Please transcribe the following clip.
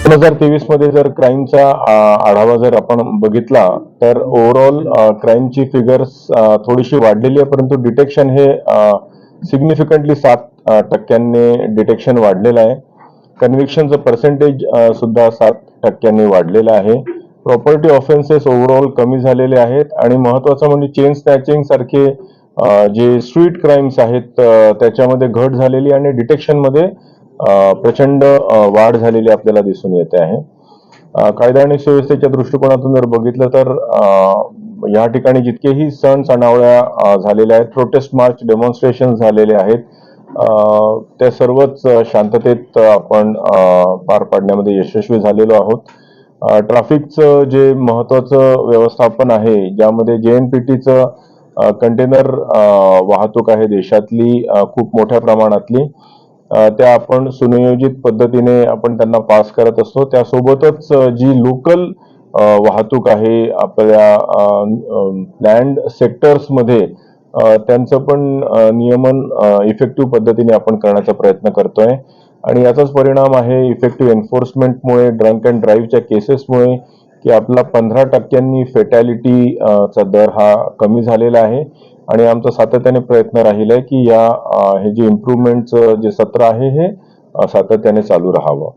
दोन हजार तेवीसमध्ये जर क्राईमचा आढावा जर आपण बघितला तर ओव्हरऑल क्राईमची फिगर्स थोडीशी वाढलेली आहे परंतु डिटेक्शन हे सिग्निफिकंटली सात टक्क्यांनी डिटेक्शन वाढलेलं आहे. कन्व्हिक्शनचं पर्सेंटेज सुद्धा सात टक्क्यांनी वाढलेलं आहे. प्रॉपर्टी ऑफेन्सेस ओव्हरऑल कमी झालेले आहेत आणि महत्वाचं म्हणजे चेन स्नॅचिंग सारखे जे स्ट्रीट क्राईम्स आहेत त्याच्यामध्ये घट झालेली आणि डिटेक्शनमध्ये प्रचंड वाढ झालेली आपल्याला दिसून येते आहे. कायदा आणि सुव्यवस्थेच्या दृष्टिकोनातून जर बघितलं तर या ठिकाणी जितकेही सण सणावळ्या झालेल्या आहेत प्रोटेस्ट मार्च डेमॉन्स्ट्रेशन झालेले आहेत त्या सर्वच शांततेत आपण पार पाडण्यामध्ये यशस्वी झालेलो आहोत. ट्रॅफिकचं जे महत्वाचं व्यवस्थापन आहे ज्यामध्ये जे एन पी टीचं कंटेनर वाहतूक आहे देशातली खूप मोठ्या प्रमाणातली त्या आपण सुनियोजित पद्धतीने आपण त्यांना पास करत असतो. त्यासोबतच जी लोकल वाहतूक आहे आपल्या लँड सेक्टर्समध्ये त्यांचं पण नियमन इफेक्टिव्ह पद्धतीने आपण करण्याचा प्रयत्न करतोय. आणि याचाच परिणाम आहे इफेक्टिव्ह एन्फोर्समेंटमुळे ड्रंक अँड ड्राईव्हच्या केसेसमुळे की आपला पंधरा टक्क्यांनी फेटॅलिटी चा दर हा कमी झालेला आहे. आणि आमचा सातत्याने प्रयत्न राहील आहे की या हे जे इम्प्रुव्हमेंटचं जे सत्र आहे हे सातत्याने चालू राहावं.